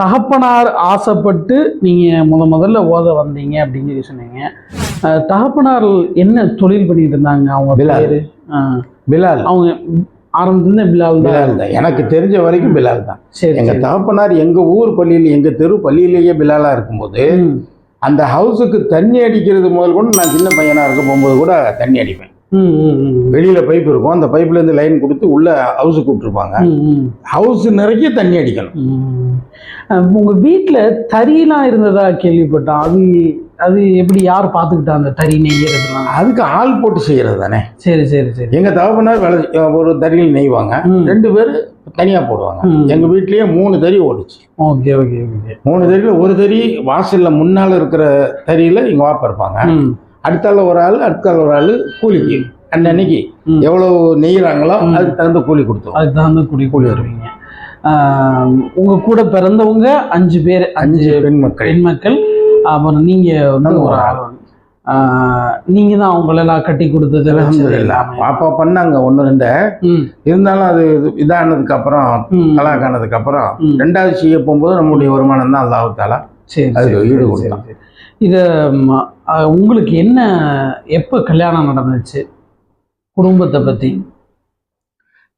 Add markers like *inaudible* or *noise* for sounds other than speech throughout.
தகப்பனார் ஆசைப்பட்டு நீங்க முத முதல்ல ஓத வந்தீங்க அப்படின்னு சொல்லி சொன்னீங்க. தகப்பனார் என்ன தொழில் பண்ணிட்டு இருந்தாங்க? அவங்க. பேரு? பிலால். அவங்க ஆரம்பத்துல பிலால் தான். பிலால் தான். எனக்கு தெரிஞ்ச வரைக்கும் பிலால் தான். சரி எங்க சரி. தகப்பனார் எங்க ஊர் பள்ளியில் எங்க தெரு பள்ளியிலேயே பிலாலா இருக்கும்போது அந்த ஹவுஸுக்கு தண்ணி அடிக்கிறது முதல் கொண்டு நான் சின்ன பையனா இருக்க போகும்போது கூட தண்ணி அடிப்பேன். வெளியில பைப் இருக்கும். அந்த பைப்ல இருந்து லைன் கொடுத்து உள்ள ம், ம், ஹவுஸ் நிறைய தண்ணி அடிக்கணும். உங்க வீட்டுல தறியெல்லாம் இருந்ததா கேள்விப்பட்டோம் அது அது எப்படி யார் பார்த்துக்கிட்டா அந்த தறி நெய்யறதுலாம் அதுக்கு ஆள் போட்டு செய்யறது தானே. சரி சரி சரி. எங்க தகப்பனார் வேலை ஒரு தறியில் நெய்வாங்க. ரெண்டு பேர் தனியா போடுவாங்க. ம். எங்க வீட்லயே மூணு தறி ஓடுச்சு. Okay okay okay. மூணு தறியில ஒரு தறி வாசல்ல முன்னால இருக்கிற தறியில எங்க வாப்பா இருப்பாங்க. அடுத்தால ஒரு ஆள் அடுத்தால ஒரு ஆள் கூலிக்கு அன்னன்னைக்கு நெய்யறாங்களோ ம். அதுக்கு தகுந்த கூலி கொடுத்தோம் அதுக்கு தகுந்த குடி குடி வருவீங்க உங்க கூட பிறந்தவங்க அஞ்சு பேர் அஞ்சு அஞ்சு பெண் மக்கள் பெண் மக்கள் அப்புறம் நீங்க வந்து ஒரு ஆள். நீங்க தான் அவங்களெல்லாம் கட்டி கொடுத்தது. பாப்பா பண்ணாங்க ஒன்று ரெண்டு. இருந்தாலும் அது இது- இதானதுக்கு அப்புறம். தலாக் ஆனதுக்கு அப்புறம். ரெண்டாவது செய்ய போகும்போது நம்முடைய வருமானம் தான் அல்லாஹ் தாலா சரி சரி, ஈடு கொடுத்தான். இத உங்களுக்கு என்ன எப்ப கல்யாணம் நடந்துச்சு? குடும்பத்தை பத்தி.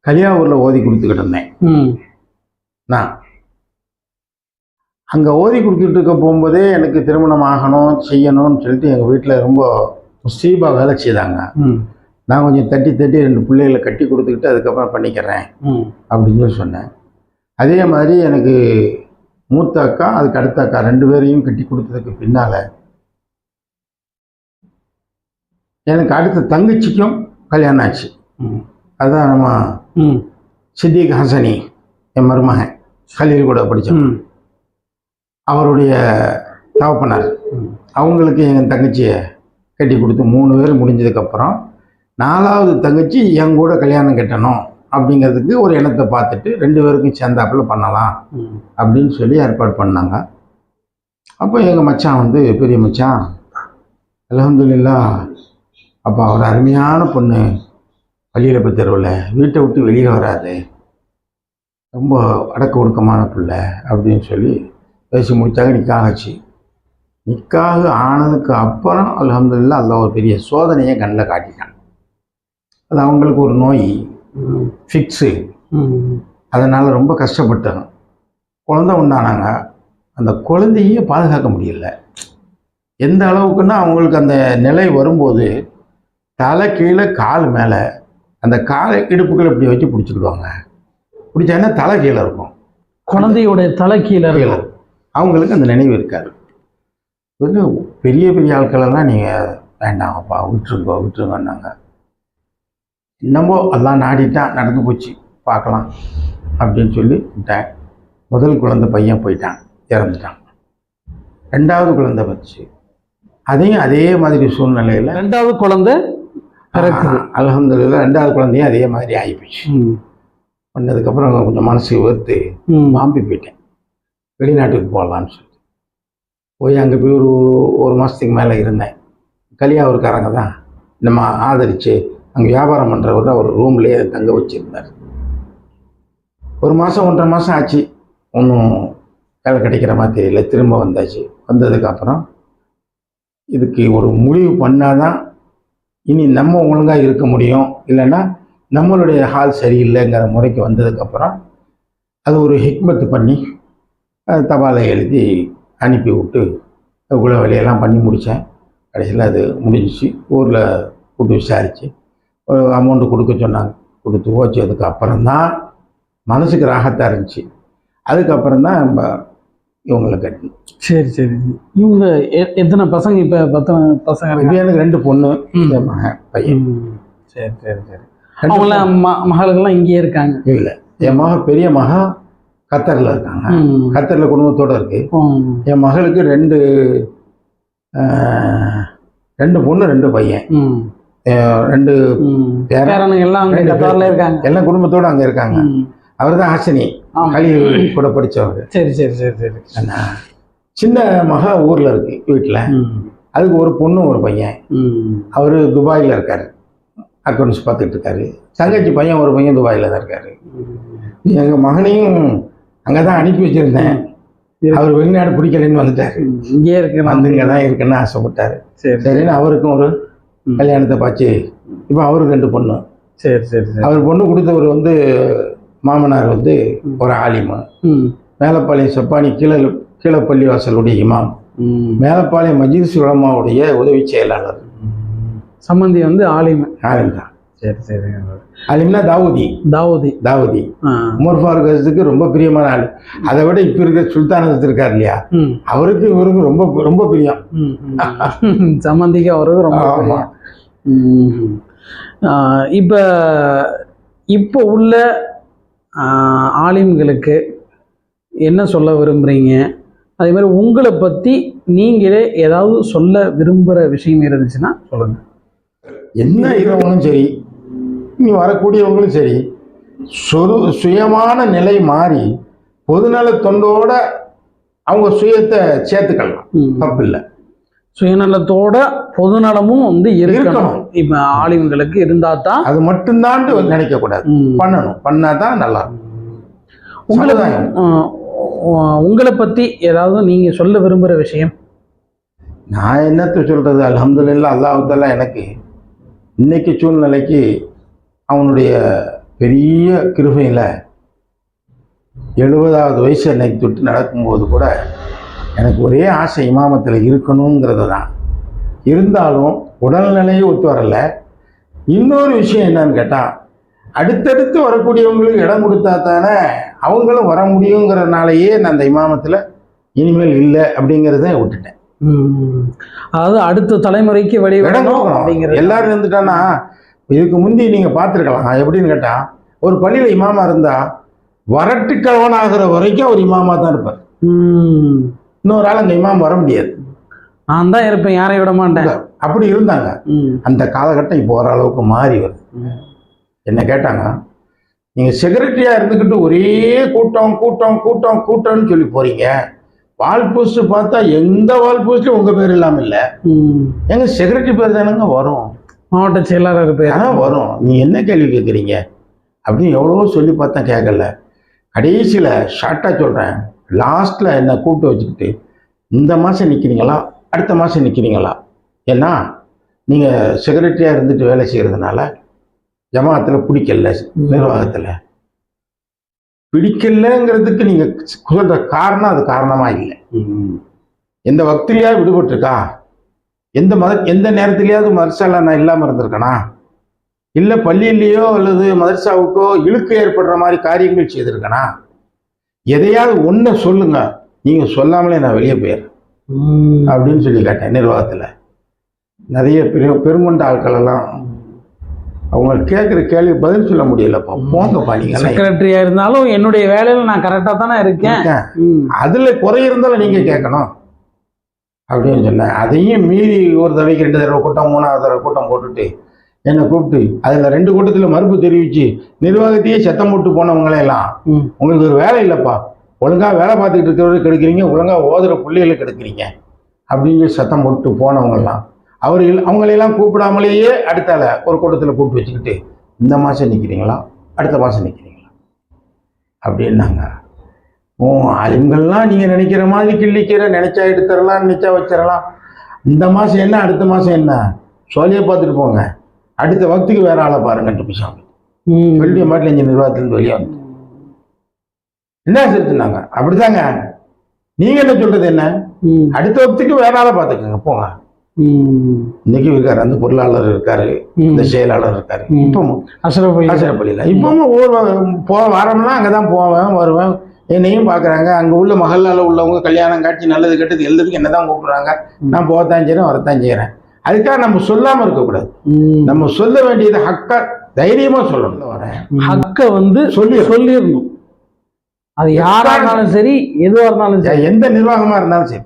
கலியாவூர்ல ஓதி கொடுத்துக்கிட்டு இருந்தேன். ம். நான். அங்கே ஓதி கொடுத்துட்டு இருக்க போகும்போதே எனக்கு திருமணம் ஆகணும் செய்யணும்னு சொல்லிட்டு எங்கள் வீட்டில் ரொம்ப முஸ்தீபாக வேலை செய்தாங்க. நான் கொஞ்சம் தட்டி தட்டி ரெண்டு பிள்ளைகளை கட்டி கொடுத்துக்கிட்டு அதுக்கப்புறம் பண்ணிக்கிறேன். அப்படின்னு சொல்லி சொன்னேன். அதே மாதிரி எனக்கு மூத்த அக்கா அதுக்கு அடுத்த அக்கா ரெண்டு பேரையும் கட்டி கொடுத்ததுக்கு பின்னால் எனக்கு அடுத்த தங்கச்சிக்கும் கல்யாணம் ஆச்சு. ம். அதான் நம்ம ம். சித்திக் ஹசனி என் மருமகன். கல்லூரி கூட படித்தோம் அவருடைய தகப்பனார். அவங்களுக்கு என் தங்கச்சியை கட்டி கொடுத்து மூணு பேர் முடிஞ்சதுக்கப்புறம் நாலாவது தங்கச்சி என் கூட கல்யாணம் கட்டணும். அப்படிங்கிறதுக்கு ஒரு எண்ணத்தை பார்த்துட்டு ரெண்டு பேருக்கும் சேர்ந்தாப்புல பண்ணலாம் அப்படின்னு சொல்லி ஏற்பாடு பண்ணாங்க. அப்போ எங்கள் மச்சான் வந்து பெரிய மச்சான் அலமதுல்லா அப்போ அவர் அருமையான பொண்ணு. பள்ளியிலப்பு தெருவில். வீட்டை விட்டு வெளியில் வராது. ரொம்ப அடக்க ஒடுக்கமான பிள்ளை அப்படின்னு சொல்லி பேசி முடிச்சாங்க. நிக்காக ஆச்சு நிக்காக ஆனதுக்கு அப்புறம் அல்ஹம்துலில்லா அல்லாஹ் ஒரு பெரிய சோதனையை கண்ணில் காட்டிட்டான். அது அவங்களுக்கு ஒரு நோய். ஃபிக்ஸு அதனால் ரொம்ப கஷ்டப்பட்டாங்க குழந்தை உண்டானாங்க. அந்த குழந்தையே பாதுகாக்க முடியல. எந்த அளவுக்குன்னா அவங்களுக்கு அந்த நிலை வரும்போது தலை கீழே கால் மேலே அந்த காலை இடுப்புகள் இப்படி வச்சு பிடிச்சிக்கிடுவாங்க. பிடிச்சாங்கன்னா தலை கீழே இருக்கும். குழந்தையோட தலை கீழே கீழே. அவங்களுக்கு அந்த நினைவு இருக்காது. பெரிய பெரிய ஆட்களெல்லாம் நீங்கள் வேண்டாம்ப்பா விட்டுருங்கோ விட்டுருங்கன்னாங்க. என்னமோ எல்லாம் நாடிட்டான் நடந்து போச்சு பார்க்கலாம் அப்படின்னு சொல்லி விட்டேன் முதல் குழந்தை பையன் போயிட்டான் இறந்துட்டான். ரெண்டாவது குழந்தை வச்சு அதையும் அதே மாதிரி சூழ்நிலையில் ரெண்டாவது குழந்தை அலமதுல்லா ரெண்டாவது குழந்தையும் அதே மாதிரி ஆகிப்போச்சு ம். பண்ணதுக்கப்புறம் கொஞ்சம் மனசு ம். பாம்பே போயிட்டேன். வெளிநாட்டுக்கு போகலான்னு சொல்லிட்டு. போய் அங்கே போய் ஒரு ஒரு மாதத்துக்கு மேலே இருந்தேன். கலியாவூர்காரங்க தான். நம்ம ஆதரித்து அங்கே வியாபாரம் பண்ணுறவர் அவர் ரூம்லேயே தங்க வச்சுருந்தார். ஒரு மாதம் ஒன்றரை மாதம் ஆச்சு. ஒன்றும் வேலை கிடைக்கிற மாதிரி தெரியல. திரும்ப வந்தாச்சு. வந்ததுக்கப்புறம் இதுக்கு ஒரு முடிவு பண்ணாதான் இனி நம்ம ஒழுங்காக இருக்க முடியும். இல்லைன்னா நம்மளுடைய ஹால் சரியில்லைங்கிற முறைக்கு வந்ததுக்கப்புறம் அது ஒரு ஹிக்மத்து பண்ணி தபாலை எழுதி அனுப்பி விட்டு அதுக்குள்ளே வேலையெல்லாம் பண்ணி முடித்தேன் கடைசியில் அது முடிஞ்சிச்சு. ஊரில் கூப்பிட்டு விசாரித்து ஒரு அமௌண்ட்டு கொடுக்க சொன்னாங்க. கொடுத்து ஓச்சதுக்கு அப்புறம் தான் மனசுக்கு ராகத்தாக இருந்துச்சு. அதுக்கப்புறம் தான் நம்ம இவங்களை கட்டணும் சரி சரி. இவங்க எத்தனை பசங்க இப்ப பத்தனை பசங்க இப்போ எனக்கு ரெண்டு பொண்ணு மகன் பையன். சரி சரி சரி. அவங்களாம் ம- மகளுக்கெல்லாம் இங்கேயே இருக்காங்க. இல்லை. என் மக பெரிய மகா கத்தரில் இருக்காங்க. கத்தரில் குடும்பத்தோடு இருக்குது. என் மகளுக்கு ரெண்டு ரெண்டு பொண்ணு ரெண்டு பையன். ரெண்டு எல்லாம். இருக்காங்க. எல்லாம் குடும்பத்தோடு அங்கே இருக்காங்க. அவர் தான் ஹாசினி. களி கூட படித்தவர் சரி சரி சரி சரி. சின்ன மக ஊரில் இருக்கு வீட்டில். அதுக்கு ஒரு பொண்ணு ஒரு பையன். அவர் துபாயில் இருக்காரு. அக்கௌண்ட்ஸ் பார்த்துட்டு இருக்காரு. தங்கச்சி பையன் ஒரு பையன் துபாயில் தான் இருக்காரு. எங்கள் மகனையும் அங்கே தான் அனுப்பி வச்சுருந்தேன். அவர் வெளிநாடு பிடிக்கலன்னு வந்துட்டாரு. ம், இங்கே இருக்கு நான். வந்து இங்கே தான் இருக்குன்னு ஆசைப்பட்டாரு. சரி. சரின்னு அவருக்கும் ஒரு. கல்யாணத்தை பார்த்து இப்போ அவருக்கு ரெண்டு பொண்ணு. சரி சரி சரி. அவர் பொண்ணு கொடுத்தவர் வந்து மாமனார் வந்து ஒரு ஆலிமா. மேலப்பாளையம் செப்பானி கீழே கீழே பள்ளிவாசலுடைய இமாம். மேலப்பாளையம் மஜீஸ் உலமாவுடைய உதவி செயலாளர். சம்மந்தி வந்து ஆலிம். ஆலிம் தான் சரி சரி ஆலிம்னா தாவூதி. தாவூதி. தாவூதி. உமர் ஃபாரூக் அஜித்துக்கு ரொம்ப பிரியமான ஆள். அதை விட இப்போ இருக்கிற சுல்தான் அஜித் இருக்கார் இல்லையா? ம். அவருக்கு இவருக்கு ரொம்ப ரொம்ப பிரியம். *laughs* சம்மந்திக்கு அவருக்கு ரொம்ப. பிரியம். இப்ப இப்போ உள்ள ஆலிம்களுக்கு என்ன சொல்ல விரும்புறீங்க? அதே மாதிரி உங்களை பத்தி நீங்களே ஏதாவது சொல்ல விரும்புற விஷயம் இருந்துச்சுன்னா சொல்லுங்க. என்ன இருக்கிறவங்களும் சரி இனி வரக்கூடியவங்களும் சரி சொரு சுயமான நிலை மாறி பொதுநல தொண்டோட அவங்க சுயத்தை சேர்த்துக்கலாம். தப்பு இல்லை. சுயநலத்தோட பொதுநலமும் வந்து இருக்கணும். இப்ப ஆலிம்களுக்கு இருந்தா தான் அது மட்டும்தான் நினைக்க கூடாது. பண்ணணும். பண்ணாதான் நல்லா இருக்கும். உங்களை பத்தி ஏதாவது நீங்க சொல்ல விரும்புற விஷயம்? நான் என்னத்த சொல்றது? அல்ஹம்துலில்லாஹ் அல்லாஹால எனக்கு இன்னைக்கு சூழ்நிலைக்கு அவனுடைய பெரிய கிருபையில் எழுபதாவது வயசு என்னைக்கு தொட்டு நடக்கும்போது கூட எனக்கு ஒரே ஆசை இமாமத்தில் இருக்கணுங்கிறது தான் இருந்தாலும் உடல்நிலையே ஒத்து வரல. இன்னொரு விஷயம் என்னன்னு கேட்டால் அடுத்தடுத்து வரக்கூடியவங்களுக்கு இடம் கொடுத்தா தானே அவங்களும் வர முடியுங்கிறதுனாலயே நான் அந்த இமாமத்தில் இனிமேல் இல்லை அப்படிங்கிறத விட்டுட்டேன். அதாவது அடுத்த தலைமுறைக்கு இடம் வழிவிடணும் கொடுக்கணும். எல்லாரும் இருந்துட்டான்னா இதுக்கு முந்தி நீங்கள் பார்த்துருக்கலாம். எப்படின்னு கேட்டால் ஒரு பள்ளியில் இமாமா இருந்தால் வரட்டுக்கிழவன் ஆகிற வரைக்கும் அவர் இமாமா தான் இருப்பார். இன்னொரு ஆள் அங்கே இமாம் வர முடியாது. நான் தான் இருப்பேன் யாரையும் விட மாட்டேன். அப்படி இருந்தாங்க. அந்த காலகட்டம் இப்போ ஓரளவுக்கு மாறி வருது. என்ன கேட்டாங்க நீங்கள் செக்ரட்டரியாக இருந்துக்கிட்டு ஒரே கூட்டம் கூட்டம் கூட்டம் கூட்டம்னு சொல்லி போகிறீங்க வால் போஸ்ட் பார்த்தா எந்த வால் போஸ்ட்லையும் உங்கள் பேர் இல்லாமல் இல்லை. ம். எங்க செக்ரட்டரி பேர் தானங்க வரும். மாவட்ட செயலாளர் பேர். ஆனால் வரும். நீ என்ன கேள்வி கேட்குறீங்க அப்படின்னு எவ்வளவோ சொல்லி பார்த்தேன் கேட்கல கடைசியில் ஷார்ட்டாக சொல்கிறேன் லாஸ்ட்டில் என்னை கூப்பிட்டு வச்சுக்கிட்டு இந்த மாதம் நிற்கிறீங்களா அடுத்த மாதம் நிற்கிறீங்களா ஏன்னா நீங்கள் செக்ரட்டரியாக இருந்துட்டு வேலை செய்கிறதுனால ஜமாத்தில் பிடிக்கல நிர்வாகத்தில். பிடிக்கலங்கிறதுக்கு நீங்கள் சொல்கிற காரணம் அது காரணமாக இல்லை. எந்த வக்திலையாவது விடுபட்டிருக்கா? எந்த மத எந்த நேரத்திலேயாவது மதரசால நான் இல்லாமல் இருந்திருக்கேனா? இல்லை பள்ளியிலேயோ அல்லது மதரசாவுக்கோ இழுக்கு ஏற்படுற மாதிரி காரியங்கள் செய்திருக்கேனா? எதையாவது ஒன்றை சொல்லுங்க. நீங்கள் சொல்லாமலே நான் வெளியே போயிடுறேன். அப்படின்னு சொல்லி கேட்டேன் நிர்வாகத்தில். நிறைய பெரு பெருமண்ட ஆட்கள் எல்லாம் அவங்க கேட்குற கேள்வி பதில் சொல்ல முடியலப்பா. போங்கப்பா நீங்கெல்லாம் செக்ரட்டரியா இருந்தாலும் என்னுடைய வேலையில நான் கரெக்டா தானே இருக்கேன். அதில் குறை இருந்தாலும் நீங்கள் கேட்கணும். அப்படின்னு சொன்னேன் அதையும் மீறி ஒரு தடவைக்கு ரெண்டு தடவை கூட்டம் மூணாவது தடவை கூட்டம் போட்டுட்டு என்னை கூப்பிட்டு அதில் ரெண்டு கூட்டத்தில் மறுப்பு தெரிவித்து நிர்வாகத்தையே சத்தம் போட்டு போனவங்களெல்லாம். உங்களுக்கு ஒரு வேலை இல்லைப்பா. ஒழுங்காக வேலை பார்த்துக்கிட்டு இருக்கிறவரை கெடுக்குறீங்க ஒழுங்காக ஓதுற பிள்ளைகளை கெடுக்குறீங்க. அப்படின்னு சத்தம் போட்டு போனவங்கெல்லாம் அவர்கள் அவங்களையெல்லாம் கூப்பிடாமலேயே அடுத்தால ஒரு கூட்டத்தில் கூப்பிட்டு வச்சுக்கிட்டு இந்த மாதம் நிற்கிறீங்களா அடுத்த மாதம் நிற்கிறீங்களா அப்படின்னாங்க. ஓ அலிம்கள்லாம் நீங்கள் நினைக்கிற மாதிரி கிள்ளிக்கிற நினைச்சா எடுத்துடலாம் நினைச்சா வச்சிடலாம் இந்த மாதம் என்ன அடுத்த மாதம் என்ன? சோழியை பார்த்துட்டு போங்க. அடுத்த வக்துக்கு வேற ஆளை பாருங்கன்ட்டு பிசாமி ம். சொல்லிய மாட்டில் இங்கே நிர்வாகத்திலிருந்து வெளியே வந்து என்ன செலுத்துனாங்க அப்படிதாங்க நீங்க என்ன சொல்றது என்ன. அடுத்த வக்துக்கு வேற ஆளை பார்த்துக்கோங்க போங்க. இன்னைக்கு இருக்காரு அந்த பொருளாளர் இருக்காரு. இந்த செயலாளர் இருக்காரு. அஷ்ரஃப் அலி. ஆசிரியப்பள்ளியில் இப்பவும் ஒவ்வொரு போ வாரம்னா அங்கே தான் போவேன் வருவேன். என்னையும் பார்க்குறாங்க அங்கே உள்ள மகளால் உள்ளவங்க கல்யாணம் காட்சி நல்லது கெட்டது எல்லாத்துக்கும் என்ன தான் கூப்பிடுறாங்க நான் போகத்தான் செய்கிறேன் வரத்தான் செய்கிறேன் அதுக்காக நம்ம சொல்லாமல் இருக்கக்கூடாது. நம்ம சொல்ல வேண்டியது ஹக்கா தைரியமாக சொல்லணும். வரேன் ஹக்க வந்து சொல்லி சொல்லிடணும். அது யாரா இருந்தாலும் சரி எதுவா இருந்தாலும் சரி. எந்த நிர்வாகமாக இருந்தாலும் சரி.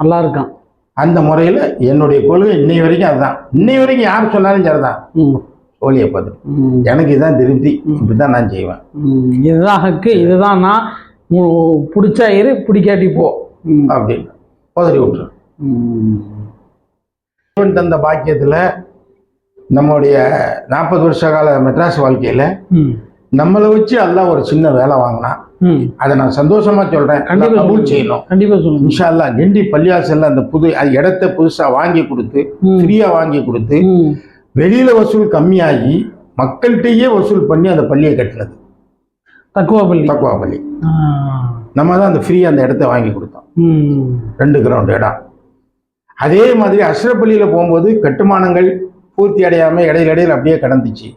நல்லா இருக்கான். அந்த முறையில் என்னுடைய கொள்கை இன்னை வரைக்கும் அதுதான். இன்னை வரைக்கும் யார் சொன்னாலும் சரிதான். ம். சோழியை பார்த்து. எனக்கு இதுதான் திருப்தி இப்படி தான் நான் செய்வேன். இதுதான் ஹக்கு இதுதான் நான் பிடிச்சா இரு பிடிக்காட்டி போ. அப்படின்னு உதறி விட்டுரு தந்த பாக்கியத்தில் நம்முடைய நாற்பது வருஷ கால மெட்ராஸ் வாழ்க்கையில். நம்மளை வச்சு அல்லாஹ் ஒரு சின்ன வேலை வாங்கினா அதை நான் சந்தோஷமா சொல்றேன் கபூல். செய்யணும் கண்டிப்பா சொல்லுங்க இன்ஷா அல்லாஹ் கிண்டி பள்ளியாசல்ல அந்த புது இடத்த புதுசா வாங்கி கொடுத்து. ஃப்ரீயா வாங்கி கொடுத்து வெளியில வசூல் கம்மியாகி மக்கள்கிட்டயே வசூல் பண்ணி அந்த பள்ளியை கட்டினது. தக்குவா பள்ளி. தக்குவா பள்ளி. ஆ. நம்ம தான் அந்த ஃப்ரீயா அந்த இடத்த வாங்கி கொடுத்தோம். ரெண்டு கிரவுண்ட் இடம். அதே மாதிரி அஷ்ரப் பள்ளியில போகும்போது கட்டுமானங்கள் பூர்த்தி அடையாம இடையில இடையில அப்படியே கடந்துச்சு.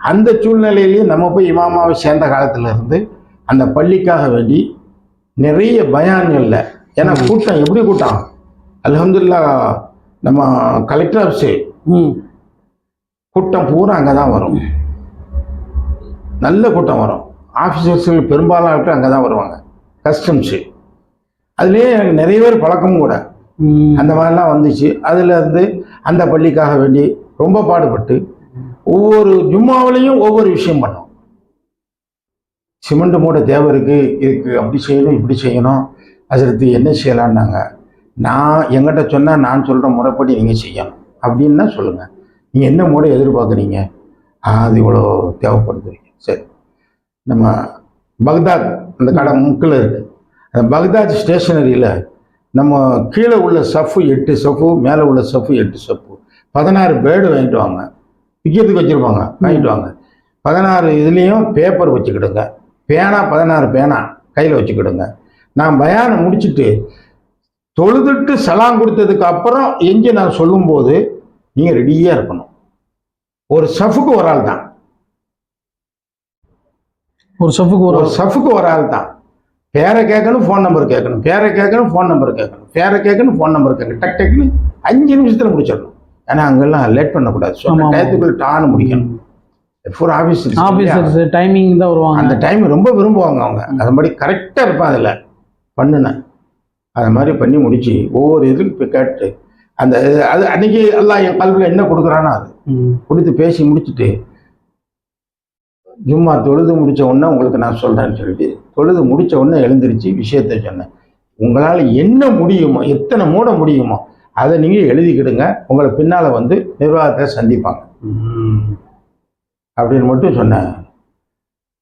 அந்த சூழ்நிலையிலேயே நம்ம போய் இமாமாவை சேர்ந்த காலத்துல இருந்து அந்த பள்ளிக்காக வேண்டி நிறைய பயான்கள்ல ஏன்னா கூட்டம் எப்படி கூட்டம்? அல்ஹம்துலில்லா நம்ம கலெக்டர் ஆஃபீஸு கூட்டம் பூரா அங்கே தான் வரும். நல்ல கூட்டம் வரும். ஆஃபீஸர்ஸ்கள் பெரும்பாலான அங்கே தான் வருவாங்க. கஸ்டம்ஸு அதுலேயே எனக்கு நிறைய பேர் பழக்கமும் கூட. அந்த மாதிரிலாம் வந்துச்சு. அதில் இருந்து அந்த பள்ளிக்காக வேண்டி ரொம்ப பாடுபட்டு ஒவ்வொரு ஜும்மாவிலையும் ஒவ்வொரு விஷயம் பண்ணோம். சிமெண்ட் மூட தேவை இருக்கு இதுக்கு அப்படி செய்யணும் இப்படி செய்யணும். அதற்கு என்ன செய்யலான்னாங்க நான் எங்கிட்ட சொன்னால் நான் சொல்கிற முறைப்படி நீங்கள் செய்யணும். அப்படின்னா சொல்லுங்கள் நீங்கள் என்ன மூடை எதிர்பார்க்குறீங்க? அது இவ்வளோ தேவைப்படுத்துறீங்க சரி. நம்ம பக்தாத் அந்த கடை முக்கில் இருக்குது அந்த பக்தாத் ஸ்டேஷனரியில் நம்ம கீழே உள்ள சஃப்பு எட்டு சஃப்பு மேலே உள்ள சஃப்பு எட்டு சஃப்பு. பதினாறு பேர்டு வாங்கிட்டு வாங்க. விற்கிறதுக்கு வச்சுருப்பாங்க. வாங்கிட்டு வாங்க. பதினாறு இதுலேயும் பேப்பர் வச்சுக்கிடுங்க. பேனா பதினாறு பேனா கையில் வச்சுக்கிடுங்க. நான் பயானம் முடிச்சுட்டு தொழுதுட்டு சலாம் கொடுத்ததுக்கு அப்புறம் எஞ்சி நான் சொல்லும்போது நீங்கள் ரெடியாக இருக்கணும். ஒரு சஃபுக்கு ஒரு ஆள் தான் ஒரு சஃபுக்கு ஒரு சஃபுக்கு ஒரு ஆள். தான் பேரை கேட்கணும் ஃபோன் நம்பர் கேட்கணும். பேரை கேட்கணும் ஃபோன் நம்பர் கேட்கணும். பேரை கேட்கணும் ஃபோன் நம்பர் கேட்கணும். டக் டக்குன்னு அஞ்சு நிமிஷத்தில் முடிச்சிடணும். ஏன்னா அங்கெல்லாம் லேட் பண்ணக்கூடாது. டயத்துக்குள்ள டான்னு முடிக்கணும். ஃபோர் ஆஃபீஸ் ஆபீசர்ஸ் டைமிங் தான் வருவாங்க. அந்த டைம் ரொம்ப விரும்புவாங்க அவங்க. அதன்படி கரெக்டாக இருப்பான் அதில். பண்ணுனேன் அதை மாதிரி பண்ணி முடிச்சு ஒவ்வொரு இதுவும் இப்போ கேட்டு அந்த அது அன்னைக்கு எல்லாம் என் கல்வியில் என்ன கொடுக்குறானோ அது. கொடுத்து பேசி முடிச்சுட்டு ஜும்மா தொழுது முடிச்ச உடனே உங்களுக்கு நான் சொல்கிறேன்னு சொல்லிட்டு தொழுது முடிச்ச உடனே எழுந்திருச்சு விஷயத்தை சொன்னேன். உங்களால் என்ன முடியுமோ எத்தனை மூட முடியுமோ அதை நீங்கள் எழுதிக்கிடுங்க. உங்களை பின்னால் வந்து நிர்வாகத்தை சந்திப்பாங்க. அப்படின்னு மட்டும் சொன்னேன்.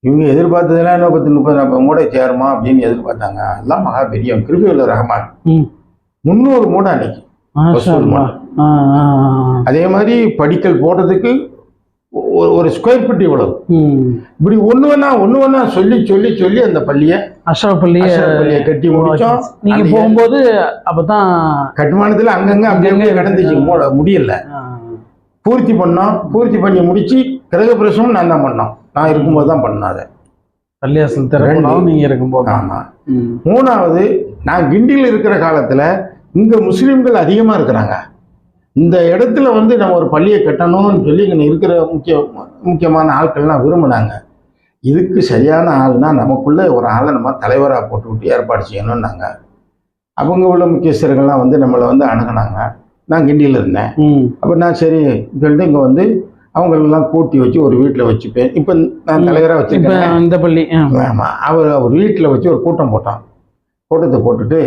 இவங்க எதிர்பார்த்ததெல்லாம் இன்னும் பத்து முப்பது நாற்பது மூடை சேருமா அப்படின்னு எதிர்பார்த்தாங்க. எல்லாம் மகா பெரிய கிருபியுள்ள ரஹமான். முந்நூறு மூடை அன்னைக்கு. அதே மாதிரி படிக்கல் போடுறதுக்கு ஒரு ஸ்கொயர் ஃபீட் இவ்வளவு. இப்படி ஒன்று ஒன்றா ஒன்று ஒன்றா சொல்லி சொல்லி சொல்லி அந்த பள்ளியை அஷ்ரப் அஷ்ரப் பள்ளியை கட்டி முடிச்சோம். நீங்க அந்த போகும்போது அப்பதான் கட்டுமானத்தில் அங்கங்க அங்கங்க கடந்துச்சு மூட முடியல. பூர்த்தி பண்ணோம். பூர்த்தி பண்ணி முடிச்சு கிரகப்பிரசமும் நான் தான் பண்ணோம். நான் இருக்கும்போது தான் பண்ணோம் அதை. பள்ளியாசல் திறக்கலாம் நீங்க இருக்கும்போது ஆமாம். மூணாவது நான் கிண்டியில் இருக்கிற காலத்தில் இங்கே முஸ்லீம்கள் அதிகமாக இருக்கிறாங்க. இந்த இடத்துல வந்து நம்ம ஒரு பள்ளியை கட்டணும்னு சொல்லி இங்கே இருக்கிற முக்கிய முக்கியமான ஆட்கள்லாம் விரும்பினாங்க. இதுக்கு சரியான ஆள்னா நமக்குள்ள ஒரு ஆளை நம்ம தலைவராக போட்டு விட்டு ஏற்பாடு செய்யணும்னாங்க. அவங்க உள்ள முக்கியஸ்தர்கள்லாம் வந்து நம்மளை வந்து அணுகுனாங்க. நான் கிண்டியில் இருந்தேன். அப்போ நான் சரி சொல்லிட்டு இங்கே வந்து அவங்களெல்லாம் கூட்டி வச்சு ஒரு வீட்டில் வச்சுப்பேன். இப்போ நான் தலைவராக வச்சுருக்கேன். இந்த பள்ளி. ஆமாம் அவர் அவர் வீட்டில் வச்சு ஒரு கூட்டம் போட்டான். கூட்டத்தை போட்டுட்டு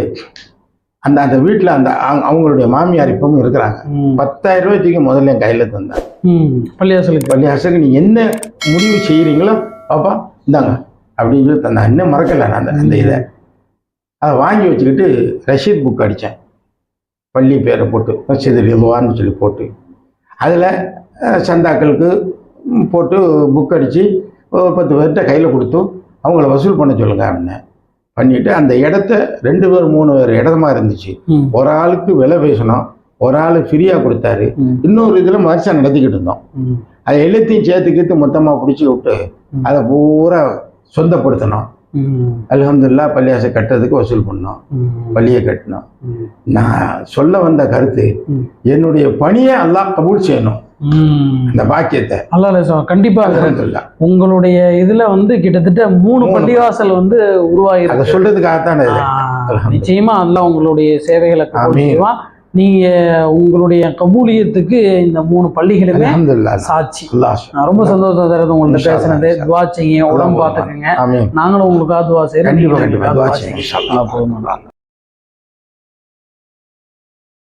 அந்த அந்த வீட்டில் அந்த அவங்க- அவங்களுடைய மாமியார் இப்பவும் இருக்கிறாங்க. பத்தாயிரம் ரூபாய் தூக்கி முதல்ல என் கையில் தந்தேன் ம். பள்ளியாசலுக்கு. பள்ளியாசனுக்கு நீ என்ன முடிவு செய்கிறீங்களோ பாப்பா இந்தாங்க அப்படின்னு சொல்லி தந்தேன். இன்னும் மறக்கல நான் அந்த அந்த இதை. அதை வாங்கி வச்சுக்கிட்டு ரஷீத் புக் அடித்தேன். பள்ளி பேரை போட்டு ரஷீத் ரிதுவான்னு சொல்லி போட்டு. அதில் சந்தாக்களுக்கு போட்டு புக் அடித்து பத்து பேர்கிட்ட கையில் கொடுத்து அவங்கள வசூல் பண்ண சொல்லுங்க அப்படின்னேன். பண்ணிவிட்டு அந்த இடத்த ரெண்டு பேர் மூணு பேர் இடமா இருந்துச்சு. ஒரு ஆளுக்கு விலை பேசணும் ஒரு ஆள் ஃப்ரீயாக கொடுத்தாரு. இன்னொரு இதில் மரிசா நடத்திக்கிட்டு இருந்தோம். அதை எல்லாத்தையும் சேர்த்து கீத்து மொத்தமாக பிடிச்சி விட்டு. அதை பூரா சொந்தப்படுத்தணும் ம். அல்ஹம்துலில்லாஹ் பள்ளியாசை கட்டுறதுக்கு வசூல் பண்ணோம். பள்ளியை கட்டணும் ம். நான் சொல்ல வந்த கருத்து. என்னுடைய பணியை அல்லாஹ் கபூல் செய்யணும். ம். அந்த பாக்கியத்தை. லேசம். கண்டிப்பா. உங்களுடைய இதுல வந்து கிட்டத்தட்ட மூணு. பள்ளிவாசல் வந்து அதை உருவாயிருக்கு சொல்றதுக்காகத்தான் நிச்சயமா அல்லாஹ் உங்களுடைய சேவைகளை. செய்வான் நீங்க உங்களுடைய கபூலியத்துக்கு இந்த மூணு பள்ளிகளுமே சாட்சி. ரொம்ப சந்தோஷம் தரது உங்கள்ட்ட பேசினது. துவா செய்யுங்க உடம்பு பார்த்துக்கங்க. நாங்களும் உங்களுக்காக துவா செய்யறோம்